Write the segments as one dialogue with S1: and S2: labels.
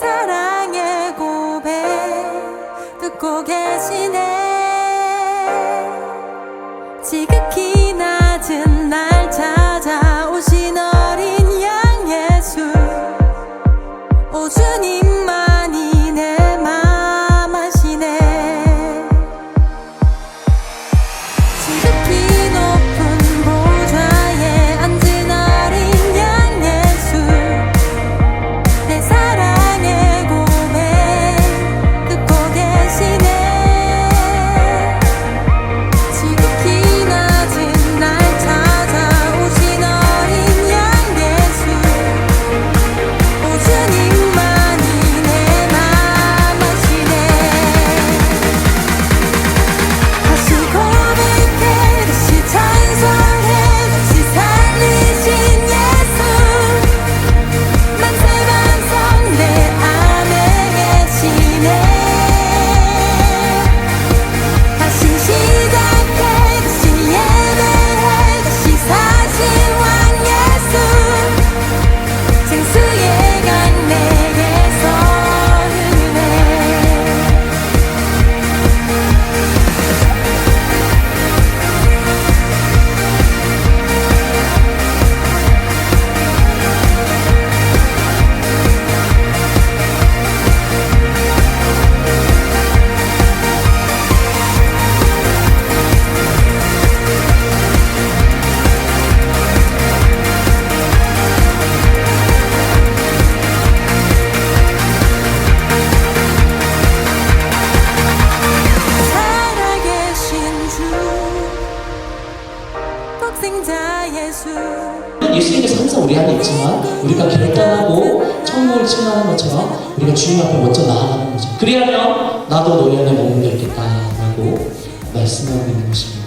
S1: 사랑의 고백 듣고 계시네. 지극히 예수
S2: 예수님께서 항상 우리 안에 있지만 우리가 결단하고 천국을 침하는 것처럼 우리가 주님 앞에 먼저 나아가는 거죠. 그리하면 나도 너희 안에 머물겠다라고 말씀하고 있는 것입니다.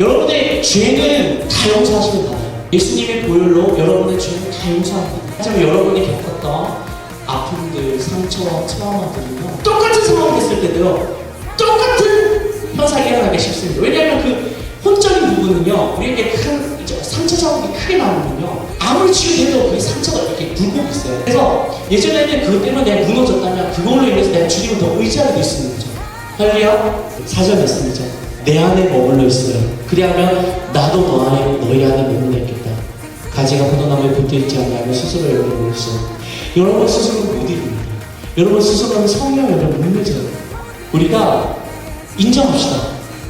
S2: 여러분의 죄는 다 용서하시길 바라요. 예수님의 보혈로 여러분의 죄는 다 용서합니다. 하지만 여러분이 겪었던 아픔들, 상처, 트라우마들은요 똑같은 상황이 됐을 때도요 똑같은 현상이 일어나기 쉽습니다. 왜냐하면 그 혼적인 부분은요 우리에게 큰 상처 자국이 크게 나오면요 아무리 치유돼도 그 상처가 이렇게 굴곡 있어요. 그래서 예전에는 그것 때문에 내가 무너졌다면 그걸로 인해서 내가 주님을 더 의지하게 될 수 있는 거죠. 할렐루야 사절 말씀이죠. 내 안에 머물러 있어요. 그리하면 나도 너 안에 너희 안에 머물러 있겠다. 가지가 포도나무에 붙어 있지 않냐면 스스로 여러분을 모르시오. 여러분 스스로는 못 이룹니다. 여러분 스스로는 성령 여러분 못 맺어요. 우리가 인정합시다.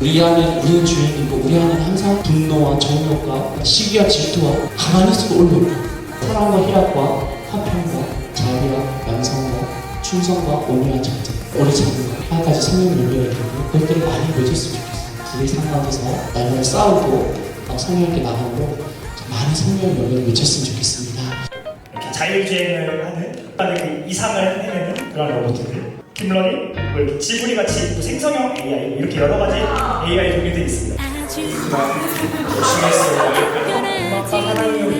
S2: 우리 안에 우리는 주인이고 우리 안에 항상 분노와 정욕과 시기와 질투와 가만히 있어도 올라옵니다. 사랑과 희락과 화평과 자비와 양성과 충성과 온유와 우리 자녀가 한 가지 성령 열매가 있거든요. 그것들을 많이 맺었으면 좋겠어요. 우리 상황에서 날마다 싸우고 어, 성령께 나가고 많은 성령 열매를 맺혔으면 좋겠습니다.
S3: 이렇게 자율주행을 하는 그 이상을 해내는 그런 로봇들 딥러닝, 지브리 같이 또 생성형 AI 이렇게 여러 가지 AI 종류들이 있습니다. 열심히 했어요. 아빠 사랑해요.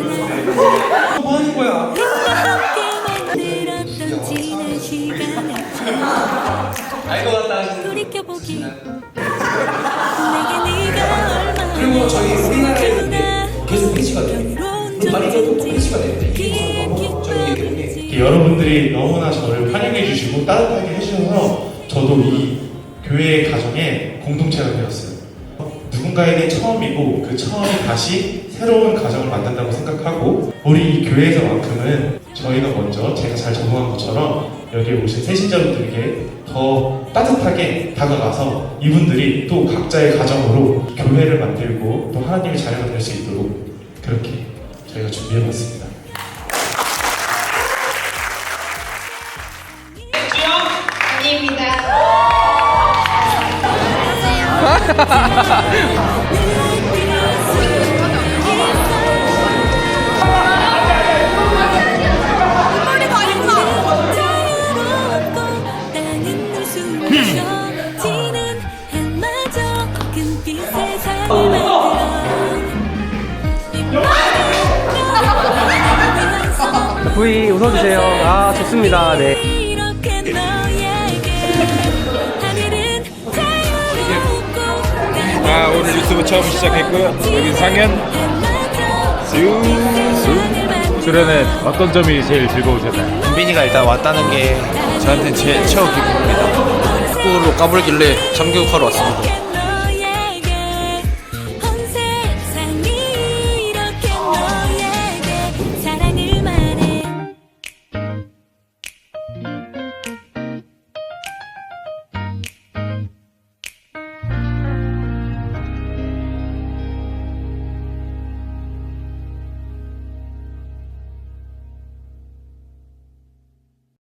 S4: 뭐 하는 거야?
S1: 만들었던 지난 시간을
S4: 알것 같다 하시는 그리고 저희 우리나라에는 이게 계속 폐지가 돼요. 그럼 많이 또 폐지가 돼요.
S5: 여러분들이 너무나 저를 환영해 주시고 따뜻하게 해주셔서 저도 이 교회의 가정에 공동체가 되었어요. 누군가에게 처음이고 그 처음이 다시 새로운 가정을 만든다고 생각하고 우리 이 교회에서만큼은 저희가 먼저 제가 잘 적응한 것처럼 여기에 오신 새신자분들에게 더 따뜻하게 다가가서 이분들이 또 각자의 가정으로 교회를 만들고 또 하나님의 자녀가 될 수 있도록 그렇게 저희가 준비해봤습니다.
S1: 만들어
S6: V 웃어주세요. 아 좋습니다. 네.
S7: 유튜브 처음 시작했고요. 여기 상현 쑥 출연해 어떤 점이 제일 즐거우셨나요?
S8: 강빈이가 일단 왔다는 게 저한테는 제일 최고 기쁨입니다.
S9: 축구로 까불길래 참교육하러 왔습니다.